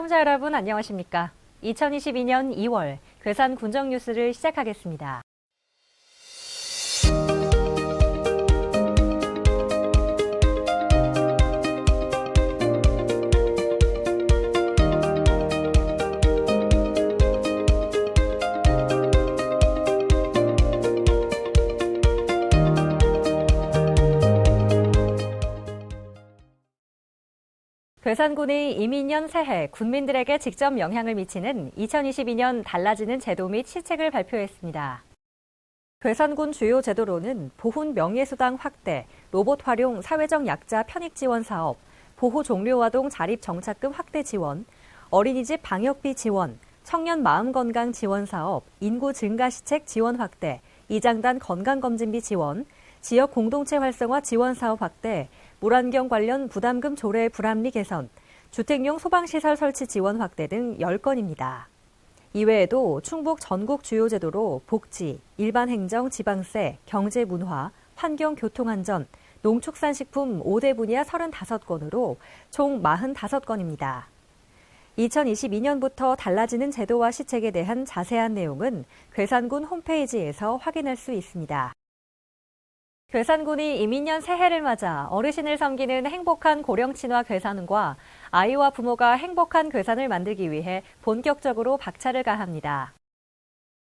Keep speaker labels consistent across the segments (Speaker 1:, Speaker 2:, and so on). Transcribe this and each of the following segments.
Speaker 1: 시청자 여러분 안녕하십니까? 2022년 2월 괴산 군정 뉴스를 시작하겠습니다. 괴산군이 이민년 새해 군민들에게 직접 영향을 미치는 2022년 달라지는 제도 및 시책을 발표했습니다. 괴산군 주요 제도로는 보훈 명예수당 확대, 로봇 활용 사회적 약자 편익 지원 사업, 보호 종료 아동 자립 정착금 확대 지원, 어린이집 방역비 지원, 청년 마음 건강 지원 사업, 인구 증가 시책 지원 확대, 이장단 건강검진비 지원, 지역 공동체 활성화 지원 사업 확대, 물안경 관련 부담금 조례 불합리 개선, 주택용 소방시설 설치 지원 확대 등 10건입니다. 이외에도 충북 전국 주요 제도로 복지, 일반 행정 지방세, 경제 문화, 환경 교통안전, 농축산식품 5대 분야 35건으로 총 45건입니다. 2022년부터 달라지는 제도와 시책에 대한 자세한 내용은 괴산군 홈페이지에서 확인할 수 있습니다. 괴산군이 이민년 새해를 맞아 어르신을 섬기는 행복한 고령 친화 괴산과 아이와 부모가 행복한 괴산을 만들기 위해 본격적으로 박차를 가합니다.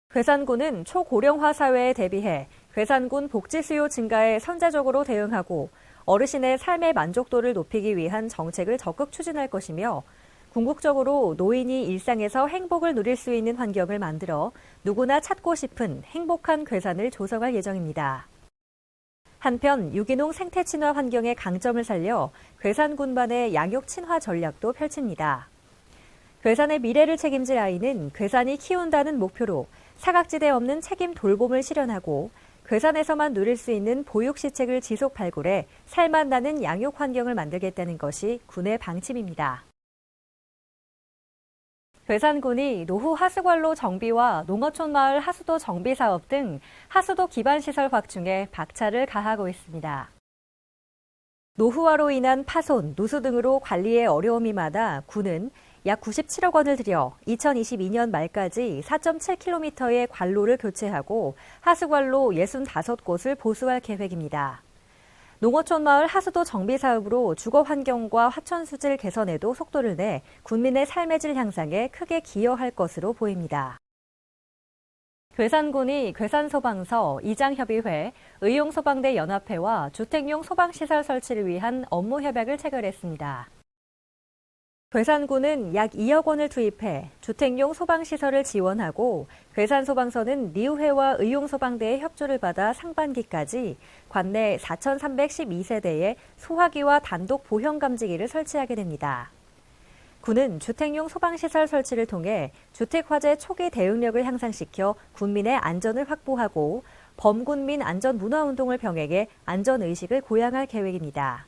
Speaker 1: 괴산군은 초고령화 사회에 대비해 괴산군 복지 수요 증가에 선제적으로 대응하고 어르신의 삶의 만족도를 높이기 위한 정책을 적극 추진할 것이며 궁극적으로 노인이 일상에서 행복을 누릴 수 있는 환경을 만들어 누구나 찾고 싶은 행복한 괴산을 조성할 예정입니다. 한편 유기농 생태 친화 환경의 강점을 살려 괴산 군반의 양육 친화 전략도 펼칩니다. 괴산의 미래를 책임질 아이는 괴산이 키운다는 목표로 사각지대 없는 책임 돌봄을 실현하고 괴산에서만 누릴 수 있는 보육 시책을 지속 발굴해 살맛 나는 양육 환경을 만들겠다는 것이 군의 방침입니다. 괴산군이 노후 하수관로 정비와 농어촌 마을 하수도 정비 사업 등 하수도 기반 시설 확충에 박차를 가하고 있습니다. 노후화로 인한 파손, 누수 등으로 관리에 어려움이 많아 군은 약 97억 원을 들여 2022년 말까지 4.7km의 관로를 교체하고 하수관로 65곳을 보수할 계획입니다. 농어촌 마을 하수도 정비 사업으로 주거 환경과 하천 수질 개선에도 속도를 내 군민의 삶의 질 향상에 크게 기여할 것으로 보입니다. 괴산군이 괴산소방서, 이장협의회, 의용소방대 연합회와 주택용 소방시설 설치를 위한 업무 협약을 체결했습니다. 괴산군은 약 2억 원을 투입해 주택용 소방시설을 지원하고 괴산소방서는 리우회와 의용소방대의 협조를 받아 상반기까지 관내 4,312세대에 소화기와 단독 보형감지기를 설치하게 됩니다. 군은 주택용 소방시설 설치를 통해 주택화재 초기 대응력을 향상시켜 군민의 안전을 확보하고 범군민 안전문화운동을 병행해 안전의식을 고양할 계획입니다.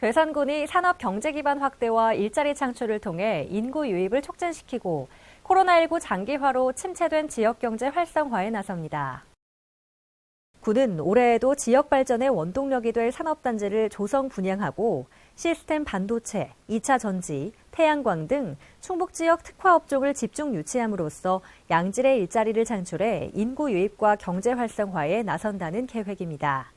Speaker 1: 괴산군이 산업 경제 기반 확대와 일자리 창출을 통해 인구 유입을 촉진시키고 코로나19 장기화로 침체된 지역 경제 활성화에 나섭니다. 군은 올해에도 지역 발전의 원동력이 될 산업단지를 조성 분양하고 시스템 반도체, 2차 전지, 태양광 등 충북 지역 특화 업종을 집중 유치함으로써 양질의 일자리를 창출해 인구 유입과 경제 활성화에 나선다는 계획입니다.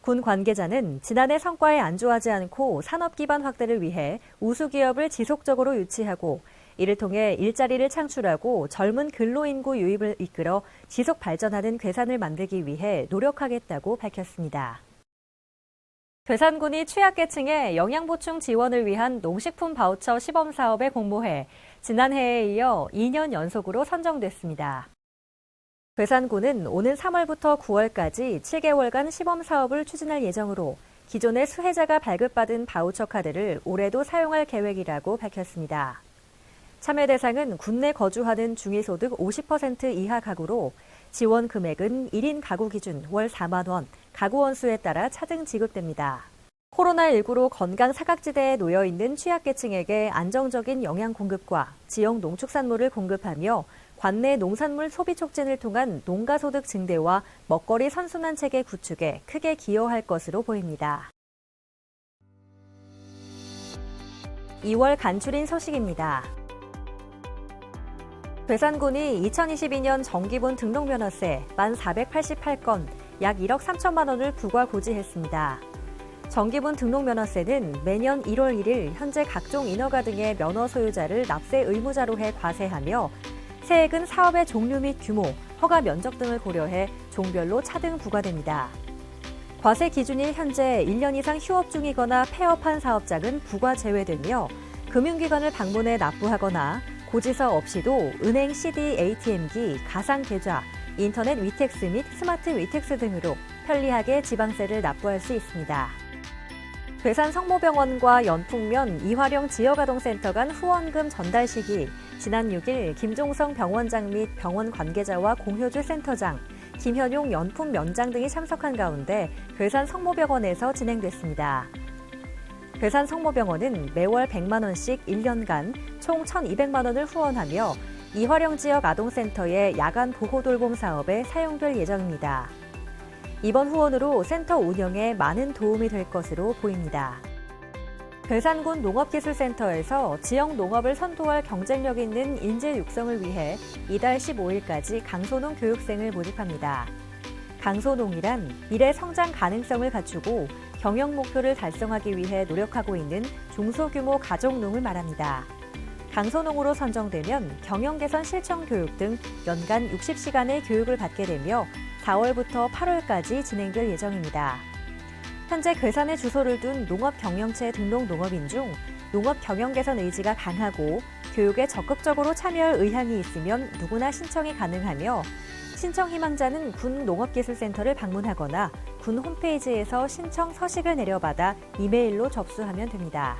Speaker 1: 군 관계자는 지난해 성과에 안주하지 않고 산업 기반 확대를 위해 우수 기업을 지속적으로 유치하고 이를 통해 일자리를 창출하고 젊은 근로인구 유입을 이끌어 지속 발전하는 괴산을 만들기 위해 노력하겠다고 밝혔습니다. 괴산군이 취약계층의 영양보충 지원을 위한 농식품 바우처 시범 사업에 공모해 지난해에 이어 2년 연속으로 선정됐습니다. 괴산군은 오는 3월부터 9월까지 7개월간 시범 사업을 추진할 예정으로 기존의 수혜자가 발급받은 바우처 카드를 올해도 사용할 계획이라고 밝혔습니다. 참여 대상은 국내 거주하는 중위소득 50% 이하 가구로 지원 금액은 1인 가구 기준 월 4만 원, 가구 원수에 따라 차등 지급됩니다. 코로나19로 건강 사각지대에 놓여 있는 취약계층에게 안정적인 영양 공급과 지역 농축산물을 공급하며 관내 농산물 소비 촉진을 통한 농가 소득 증대와 먹거리 선순환 체계 구축에 크게 기여할 것으로 보입니다. 2월 간추린 소식입니다. 괴산군이 2022년 정기분 등록면허세 1,488건, 약 1억 3천만 원을 부과 고지했습니다. 정기분 등록면허세는 매년 1월 1일 현재 각종 인허가 등의 면허 소유자를 납세 의무자로 해 과세하며 세액은 사업의 종류 및 규모, 허가 면적 등을 고려해 종별로 차등 부과됩니다. 과세 기준이 현재 1년 이상 휴업 중이거나 폐업한 사업장은 부과 제외되며 금융기관을 방문해 납부하거나 고지서 없이도 은행 CD, ATM기, 가상 계좌, 인터넷 위택스 및 스마트 위택스 등으로 편리하게 지방세를 납부할 수 있습니다. 괴산 성모병원과 연풍면 이화령 지역아동센터 간 후원금 전달 시기 지난 6일 김종성 병원장 및 병원 관계자와 공효주 센터장, 김현용 연풍면장 등이 참석한 가운데 괴산 성모병원에서 진행됐습니다. 괴산 성모병원은 매월 100만 원씩 1년간 총 1,200만 원을 후원하며 이화령 지역 아동센터의 야간 보호 돌봄 사업에 사용될 예정입니다. 이번 후원으로 센터 운영에 많은 도움이 될 것으로 보입니다. 괴산군 농업기술센터에서 지역 농업을 선도할 경쟁력 있는 인재 육성을 위해 이달 15일까지 강소농 교육생을 모집합니다. 강소농이란 미래 성장 가능성을 갖추고 경영 목표를 달성하기 위해 노력하고 있는 중소규모 가족농을 말합니다. 강소농으로 선정되면 경영 개선 실천 교육 등 연간 60시간의 교육을 받게 되며 4월부터 8월까지 진행될 예정입니다. 현재 괴산에 주소를 둔 농업 경영체 등록 농업인 중 농업 경영 개선 의지가 강하고 교육에 적극적으로 참여할 의향이 있으면 누구나 신청이 가능하며 신청 희망자는 군 농업기술센터를 방문하거나 군 홈페이지에서 신청 서식을 내려받아 이메일로 접수하면 됩니다.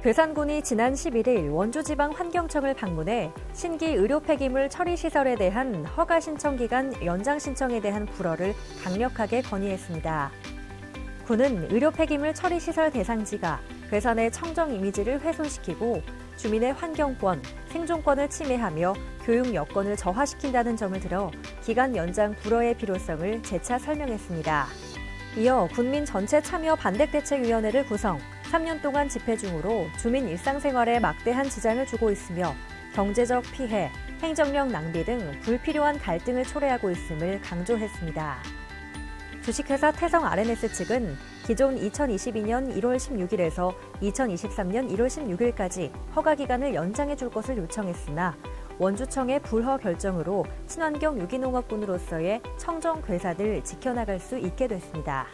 Speaker 1: 괴산군이 지난 11일 원주지방 환경청을 방문해 신기 의료 폐기물 처리 시설에 대한 허가 신청 기간 연장 신청에 대한 불허를 강력하게 건의했습니다. 군은 의료 폐기물 처리 시설 대상지가 괴산의 청정 이미지를 훼손시키고 주민의 환경권, 생존권을 침해하며 교육 여건을 저하시킨다는 점을 들어 기간 연장 불허의 필요성을 재차 설명했습니다. 이어 군민 전체 참여 반대대책위원회를 구성, 3년 동안 집회 중으로 주민 일상생활에 막대한 지장을 주고 있으며 경제적 피해, 행정력 낭비 등 불필요한 갈등을 초래하고 있음을 강조했습니다. 주식회사 태성 RNS 측은 기존 2022년 1월 16일에서 2023년 1월 16일까지 허가 기간을 연장해 줄 것을 요청했으나 원주청의 불허 결정으로 친환경 유기농업군으로서의 청정 괴사를 지켜나갈 수 있게 됐습니다.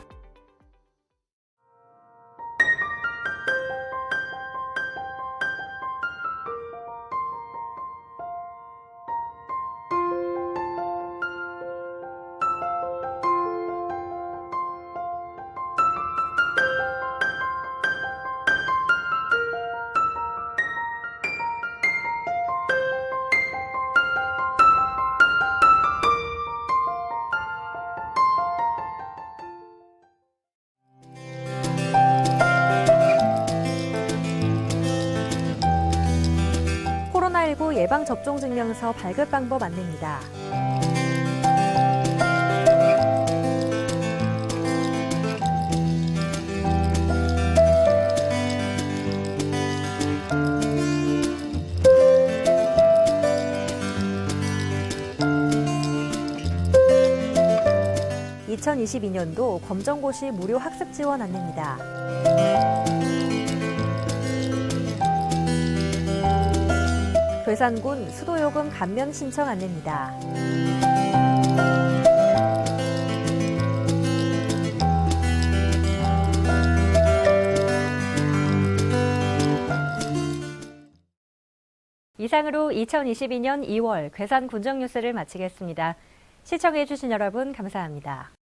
Speaker 1: 예방접종 증명서 발급 방법 안내입니다. (2022년도) 검정고시 무료 학습 지원 안내입니다. 괴산군 수도요금 감면 신청 안내입니다. 이상으로 2022년 2월 괴산 군정 뉴스를 마치겠습니다. 시청해주신 여러분 감사합니다.